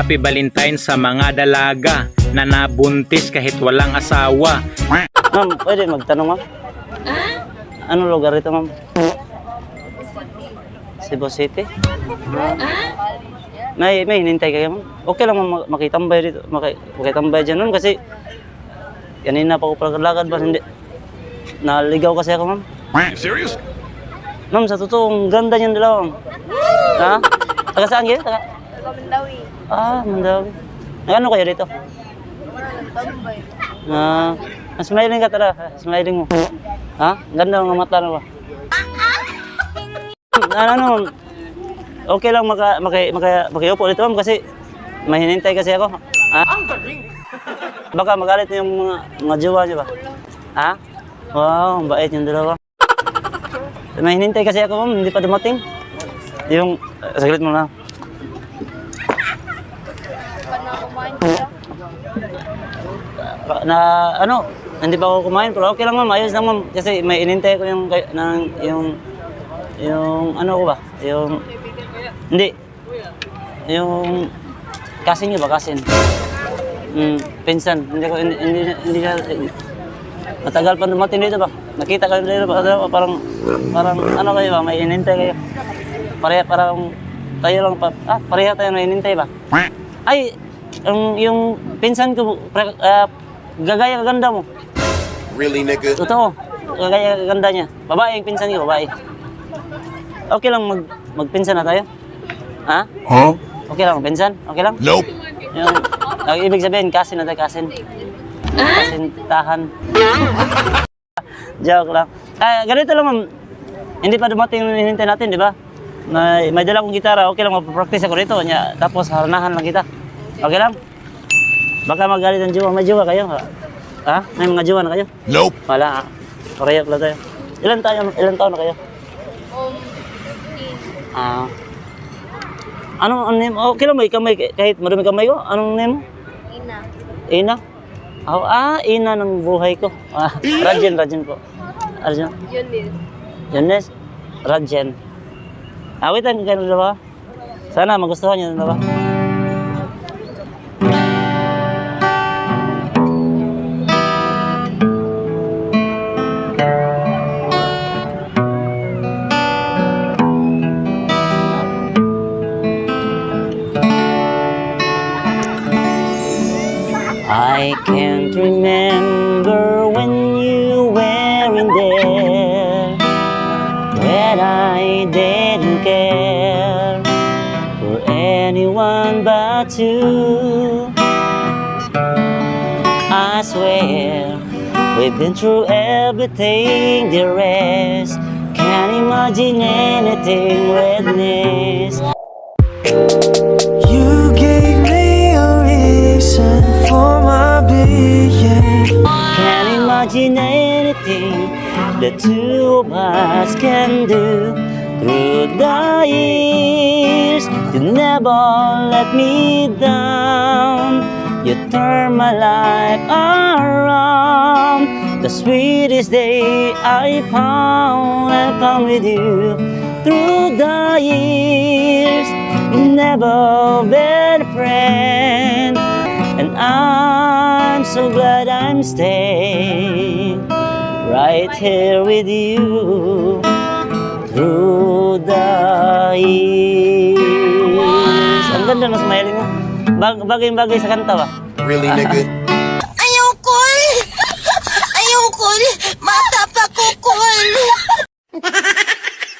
Happy Valentine sa mga dalaga na nabuntis kahit walang asawa. Ma'am, pwede magtanong ma'am? Ano lugar ito ma'am? Cebu City? May, may hinintay kayo ma'am? Okay lang ma'am mak- makitambay dito. Maki, makitambay dyan ma'am kasi kanina pa ako pagkalakad ba hindi. Naligaw kasi ako ma'am. serious? Ma'am, sa totoo, ang ganda niyan dalawa ma'am. Ha? Taga saan kayo? Taga? Taga Mandawi. Ah, Mandawi. Ano kayo dito? Tambay. Ah, smiling ka tara. Smiling mo. Ha? Ganda ng mata na ba? ano, ano, okay lang maka, maki, maka, makiupo dito ma'am kasi may hinintay kasi ako. Ha? Baka magalit yung mga, mga jowa niyo ba? Ha? Wow, ang bait yung dalawa. May hinintay kasi ako ma'am, hindi pa dumating. Yung, uh, saglit mo na. Pa na kumain sila. Pa- na ano, hindi pa ako kumain pero okay lang ma'am, ayos lang ma'am kasi may inintay ko yung ng yung yung ano ko ba? Yung hindi. Yung kasin niyo ba kasin? Hmm, pinsan. Hindi ko hindi hindi, hindi siya matagal pa dumating dito ba? Nakita ka dito ba? Ano, Parang parang ano kayo ba? May inintay kayo. Pareha parang tayo lang pa. Ah, pareha tayo may inintay ba? Ay, yung, yung pinsan ko, pre, ah, gagaya ganda mo. Really, nigga? Totoo. Gagaya ganda niya. Babae yung pinsan ko, babae. Okay lang mag magpinsan na tayo? Ha? Huh? Okay lang, pinsan? Okay lang? Nope. Yung, ang ibig sabihin, kasin na tayo, kasin. Kasin, tahan. Joke lang. Ah, ganito lang, ma'am. Hindi pa dumating yung hinintay natin, di ba? May, may dala kong gitara, okay lang, magpa-practice ako rito. Nya, tapos haranahan lang kita. Okay lang? Baka magalit ang jowa. May jowa kayo? Ha? May mga jowa na kayo? Nope. Wala. ah. Pareho lang tayo. Ilan tayo? Ilan taon na kayo? Um, Ah. Ano ang name? Okay lang may kamay kahit marami kamay ko. Anong name? mo? ina. Ina. Oh, ah, ina ng buhay ko. Ah, Rajen, Rajen po. Arjun. Yun is. Yunes. Rajen. Awitan ka na ba? Sana magustuhan niyo na ba? I didn't care for anyone but you. I swear we've been through everything the rest can't imagine anything with this. You gave me a reason for my being. Can't imagine anything the two of us can do through the years. You never let me down. You turn my life around. The sweetest day I found, I found with you through the years. you Never been a friend. And I'm so glad I'm staying right here with you through the years. Ang ganda ng smiling mo. Bag bagay-bagay sa kanta ba? Really, nigga? Ayoko eh. Ayoko eh. Mata pa ko ko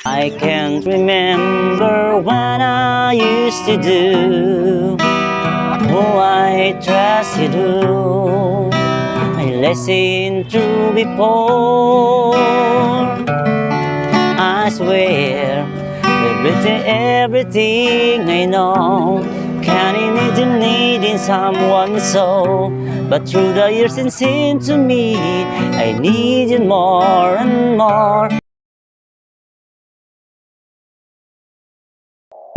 I can't remember what I used to do. Oh, I trust you do. I listened to before. I swear, everything, everything I know. Can't imagine needing someone so. But through the years it seemed to me I need you more and more.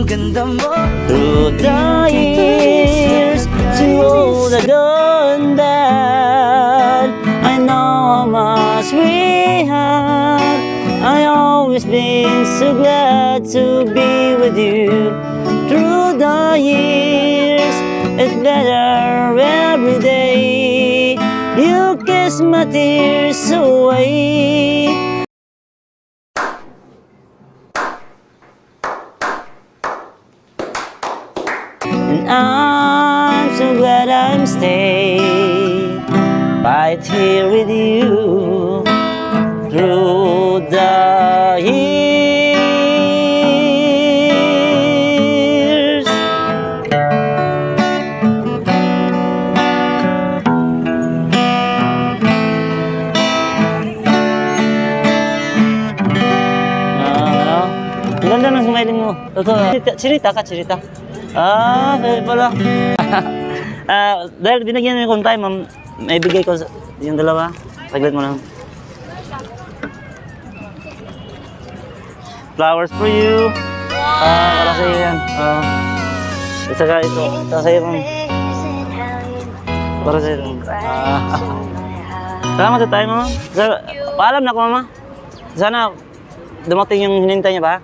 Through the years, to all the done always been so glad to be with you. Through the years, it's better every day. You kiss my tears away. And I'm so glad I'm staying right here with you Totoo. Chirita, ka, chirita. Ah, pwede pala. Ah, dahil binigyan mo yung time, ma'am, may bigay ko sa, yung dalawa. Saglit mo lang. Flowers for you. Ah, para yan. Ah. At saka ito, para sa iyo, ma'am. Para sa iyo. Ah. Salamat sa time, mama. Sa, paalam na ako, mama. Sana dumating yung hinintay niya ba?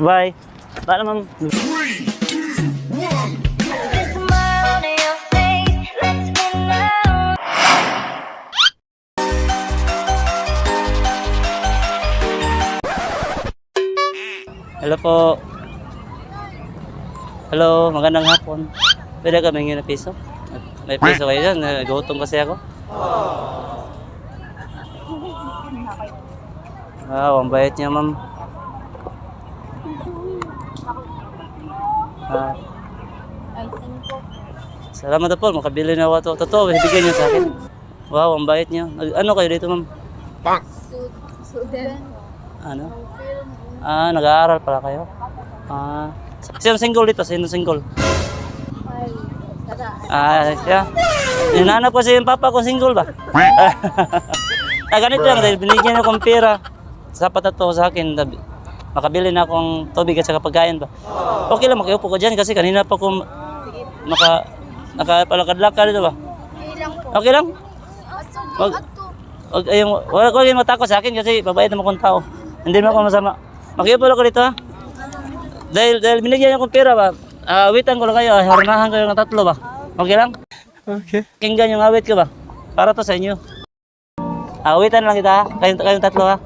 Bye. Paalam, ma'am. Hello po. Hello, magandang hapon. Pwede ka may na piso? May piso kayo dyan, nagutom kasi ako. Wow, ang bayat niya, ma'am. Ah, salamat na po, makabili na ako ito. Totoo, bibigyan niyo sa akin. Wow, ang bayat niya. Nag- Ano kayo dito, ma'am? Student. Ano? Ah, nag-aaral pala kayo? Ah, sino single dito? Sino single? Ah, yeah. Hinanap ko si yung papa ko single ba? ah, ganito lang dahil binigyan akong pera. Sapat na to sa akin. Makabili na akong tubig at saka pagkain ba? Okay lang, makiupo ko dyan kasi kanina pa ko naka nakapalakad-lakad dito ba? Ilang po. Okay lang? Aso, Wag-. Wag ayong wala ko matakot sa akin kasi babayad naman akong tao. Hindi mo ako masama. Makiupo lang ko dito ha. Dahil dahil binigyan niyo akong pera ba? Ah, awitan ko lang kayo, haranahan kayo ng tatlo ba? Okay lang? Okay. Kinggan yung awit ko ba? Para to sa inyo. Awitan lang kita ha. Kayong, kayong tatlo ha.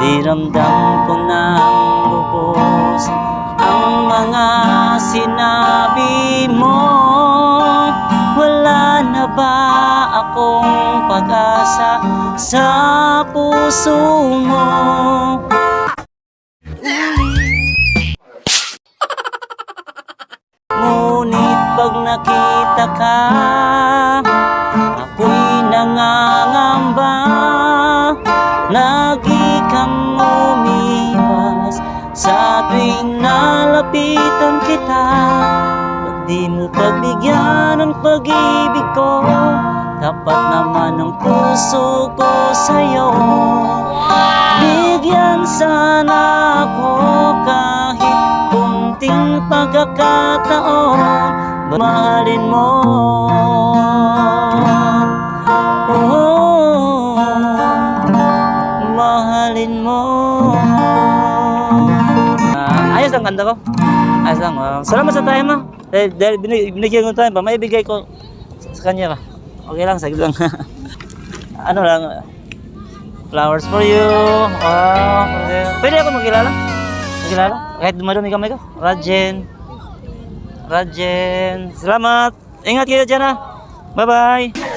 Diramdam ko ng lubos ang mga sinabi mo Wala na ba akong pag-asa sa puso mo? Di mo pagbigyan ang pag-ibig ko. Dapat naman ang puso ko sa'yo. Bigyan sana ako kahit kunting pagkakataon. Mahalin mo. Oh, Mahalin mo. Ah, Ayos lang ganda ko. Ayos lang ah. Salamat sa time ha Dahil, dahil binig- binigyan ko time pa Maibigay ko sa, kanya ba Okay lang, saglit lang Ano lang Flowers for you. Wow. Pwede ako magkilala? Magkilala? Kahit dumadumi kamay ko. Rajen. Rajen. Salamat. Ingat kayo dyan ha. Bye-bye.